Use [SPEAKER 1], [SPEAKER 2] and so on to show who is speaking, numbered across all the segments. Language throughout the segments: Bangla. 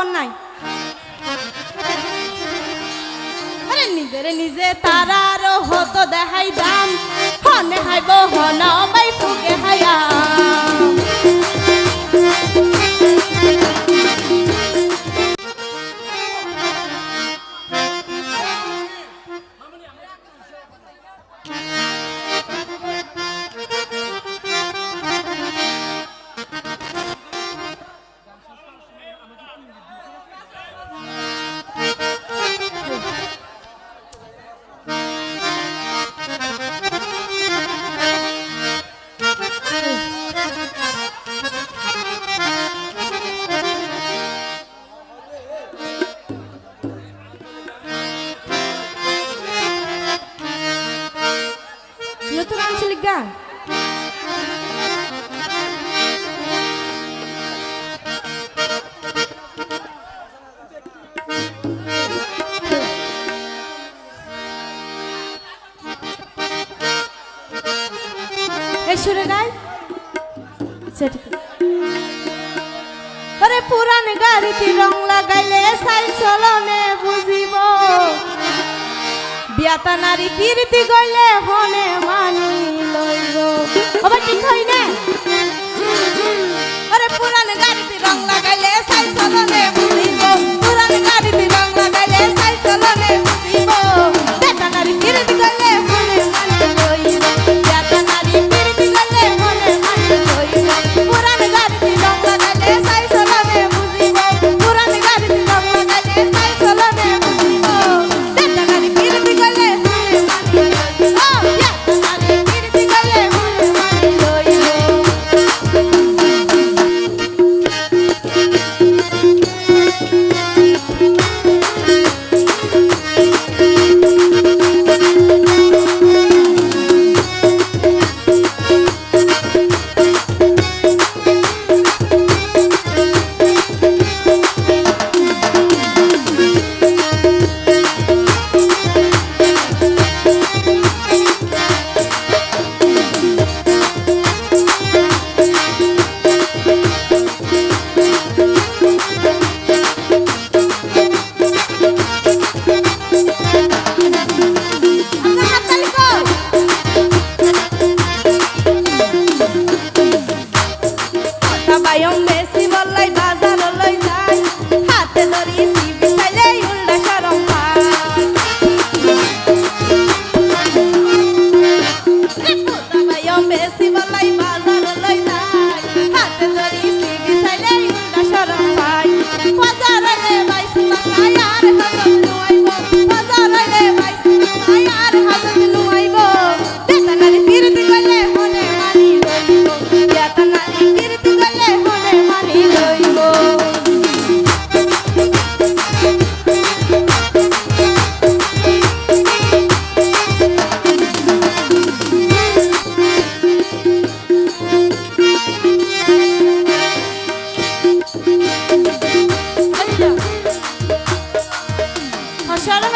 [SPEAKER 1] খবর নাই। আরে নিজের নিজে তারার হতো দেখাই দাম। হনে হাইব হন বাই ফুকে হায়া। গা সুরে গাই ওরে পুরান গাড়িতে বিয়াতা নারী কীর্তি গলে হনে মানি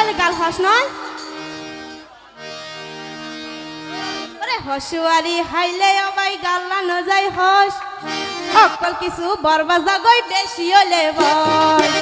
[SPEAKER 1] গেলে গাল হস নয়? হসুয়ারি হাইলে অবাই গাল্লা নজাই হস। সকল কিছু বরবাজা গই বেশি হলে বল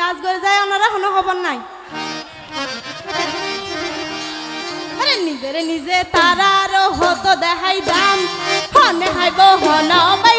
[SPEAKER 1] ডাস করে যায়, ওনারা কোনো খবর নাই। আরে নিজেরে নিজে তারার হতো দেখাই দাম হনে হাইব হনা বাই